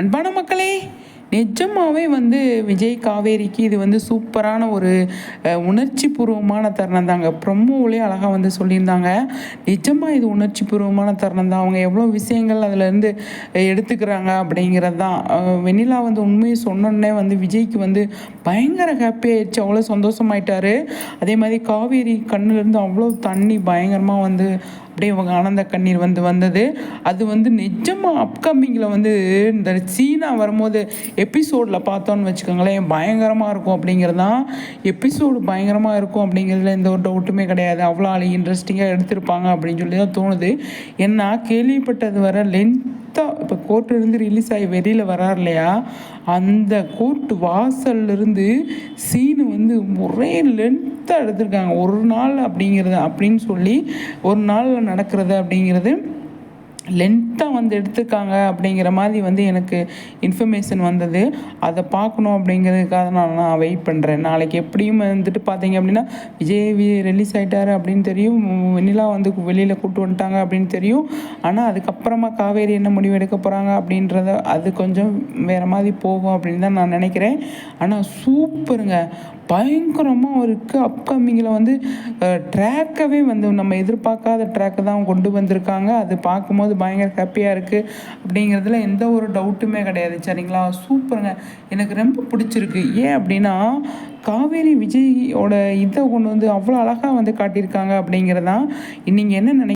அன்பான மக்களே நிஜமாகவே வந்து விஜய் காவேரிக்கு இது வந்து சூப்பரான ஒரு உணர்ச்சி பூர்வமான தருணம் தாங்க. ப்ரொமோவிலே அழகாக வந்து சொல்லியிருந்தாங்க. நிஜமாக இது உணர்ச்சி பூர்வமான தருணம் தான். அவங்க எவ்வளோ விஷயங்கள் அதிலேருந்து எடுத்துக்கிறாங்க அப்படிங்கிறது தான். வெண்ணிலா வந்து உண்மையை சொன்னோன்னே வந்து விஜய்க்கு வந்து பயங்கர ஹாப்பி ஆயிடுச்சு. அவ்வளோ சந்தோஷமாயிட்டாரு. அதே மாதிரி காவேரி கண்ணுலேருந்து அவ்வளோ தண்ணி பயங்கரமாக வந்து அப்படியே இவங்க ஆனந்த கண்ணீர் வந்து வந்தது. அது வந்து நிஜமாக அப்கமிங்கில் வந்து இந்த சீனா வரும்போது எபிசோடில் பார்த்தோன்னு வச்சுக்கோங்களேன் பயங்கரமாக இருக்கும் அப்படிங்கிறது தான் எபிசோடு பயங்கரமாக இருக்கும் அப்படிங்கிறதுல எந்த ஒரு டவுட்டுமே கிடையாது. அவ்வளோ ஆள் இன்ட்ரெஸ்டிங்காக எடுத்திருப்பாங்க அப்படின்னு சொல்லி தான் தோணுது. ஏன்னா கேள்விப்பட்டது வர லென்த்தாக இப்போ கோர்ட்டிலிருந்து ரிலீஸ் ஆகி வெளியில் வரார் இல்லையா? அந்த கோர்ட் வாசல்லிருந்து சீனு வந்து ஒரே லென்த்தாக எடுத்திருக்காங்க. ஒரு நாள் அப்படிங்கிறது அப்படின்னு சொல்லி ஒரு நாளில் நடக்கிறது அப்படிங்கிறது லென்த்தாக வந்து எடுத்திருக்காங்க அப்படிங்கிற மாதிரி வந்து எனக்கு இன்ஃபர்மேஷன் வந்தது. அதை பார்க்கணும் அப்படிங்கிறதுக்காக நான் நான் வெயிட் பண்ணுறேன் நாளைக்கு எப்படியும் வந்துட்டு பார்த்தீங்க அப்படின்னா விஜய் ரிலீஸ் ஆகிட்டாரு அப்படின்னு தெரியும். வெண்ணிலா வந்து வெளியில் கூட்டு வந்துட்டாங்க அப்படின்னு தெரியும். ஆனால் அதுக்கப்புறமா காவேரி என்ன முடிவு எடுக்க போகிறாங்க அப்படின்றத அது கொஞ்சம் வேறு மாதிரி போகும் அப்படின்னு தான் நான் நினைக்கிறேன். ஆனால் சூப்பருங்க. பயங்கரமாக இருக்குது அப்கமிங்கில் வந்து ட்ராக்கவே வந்து நம்ம எதிர்பார்க்காத ட்ராக்கை தான் கொண்டு வந்திருக்காங்க. அது பார்க்கும்போது பயங்கர ஹாப்பியாக இருக்குது அப்படிங்கிறதுல எந்த ஒரு டவுட்டுமே கிடையாது. சரிங்களா? சூப்பருங்க. எனக்கு ரொம்ப பிடிச்சிருக்கு. ஏன் அப்படின்னா காவேரி விஜயோட இதை கொண்டு வந்து அவ்வளோ அழகாக வந்து காட்டியிருக்காங்க அப்படிங்கிறதான். நீங்கள் என்ன நினை